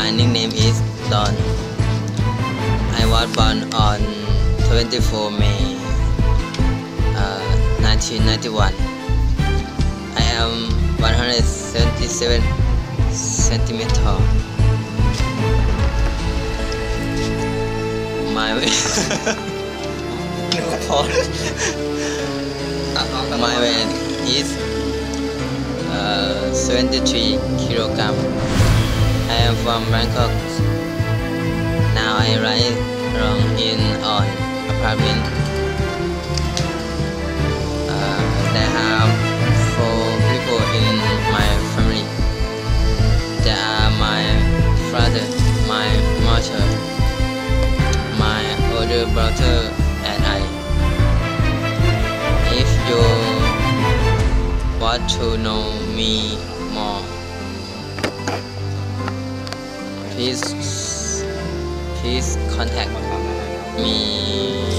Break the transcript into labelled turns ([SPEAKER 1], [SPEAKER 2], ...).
[SPEAKER 1] My nickname is Don. I was born on 24 May uh, 1991. I am 177 centimeter. My weight, my weight is uh, 73 kilogram. From Bangkok. Now I ride along in an apartment. Uh, there are four people in my family. There are my father, my mother, my older brother, and I. If you want to know me more, please please contact me